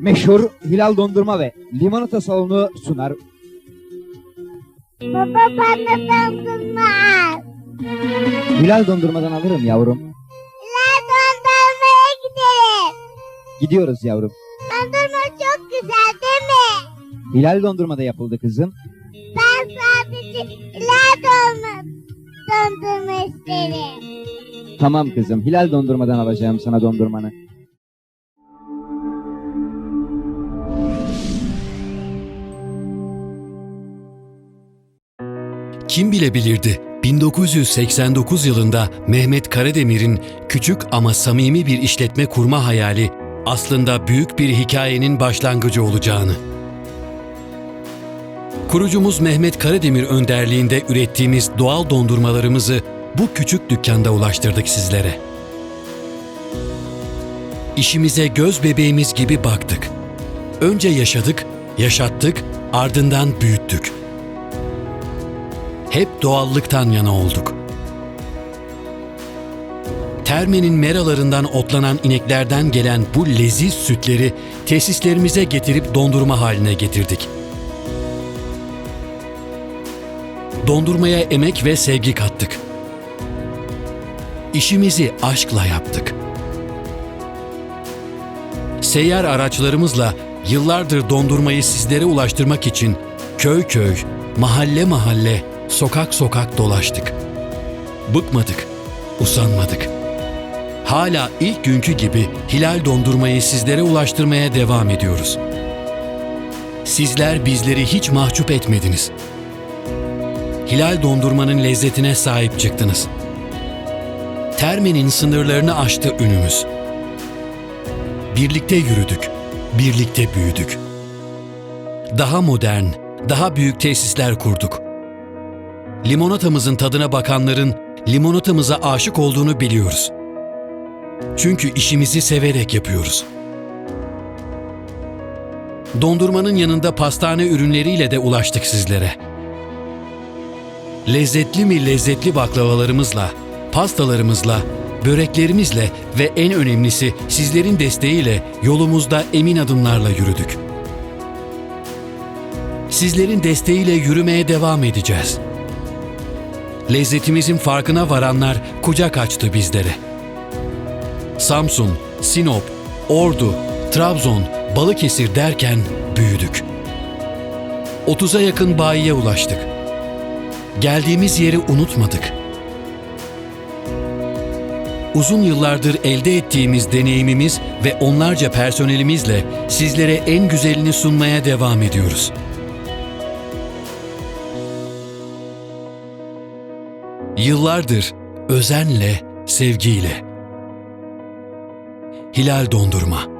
Meşhur Hilal Dondurma ve Limonata Salonu sunar. Baba bana dondurma al. Hilal Dondurma'dan alırım yavrum. La dondurmaya gidelim. Gidiyoruz yavrum. Dondurma çok güzel değil mi? Hilal Dondurma'da yapıldı kızım. Ben sadece la dondurma, dondurma isterim. Tamam kızım. Hilal Dondurma'dan alacağım sana dondurmanı. Kim bilebilirdi 1989 yılında Mehmet Karademir'in küçük ama samimi bir işletme kurma hayali aslında büyük bir hikayenin başlangıcı olacağını. Kurucumuz Mehmet Karademir önderliğinde ürettiğimiz doğal dondurmalarımızı bu küçük dükkanda ulaştırdık sizlere. İşimize göz bebeğimiz gibi baktık. Önce yaşadık, yaşattık, ardından büyüttük hep doğallıktan yana olduk. Termenin meralarından otlanan ineklerden gelen bu leziz sütleri tesislerimize getirip dondurma haline getirdik. Dondurmaya emek ve sevgi kattık. İşimizi aşkla yaptık. Seyyar araçlarımızla yıllardır dondurmayı sizlere ulaştırmak için köy köy, mahalle mahalle, sokak sokak dolaştık. Bıkmadık, usanmadık. Hala ilk günkü gibi Hilal dondurmayı sizlere ulaştırmaya devam ediyoruz. Sizler bizleri hiç mahcup etmediniz. Hilal dondurmanın lezzetine sahip çıktınız. Termenin sınırlarını aştı ünümüz. Birlikte yürüdük, birlikte büyüdük. Daha modern, daha büyük tesisler kurduk limonatamızın tadına bakanların limonatamıza aşık olduğunu biliyoruz. Çünkü işimizi severek yapıyoruz. Dondurmanın yanında pastane ürünleriyle de ulaştık sizlere. Lezzetli mi lezzetli baklavalarımızla, pastalarımızla, böreklerimizle ve en önemlisi sizlerin desteğiyle yolumuzda emin adımlarla yürüdük. Sizlerin desteğiyle yürümeye devam edeceğiz.'' Lezzetimizin farkına varanlar kucak açtı bizlere. Samsun, Sinop, Ordu, Trabzon, Balıkesir derken büyüdük. 30'a yakın bayiye ulaştık. Geldiğimiz yeri unutmadık. Uzun yıllardır elde ettiğimiz deneyimimiz ve onlarca personelimizle sizlere en güzelini sunmaya devam ediyoruz.'' Yıllardır özenle, sevgiyle. Hilal Dondurma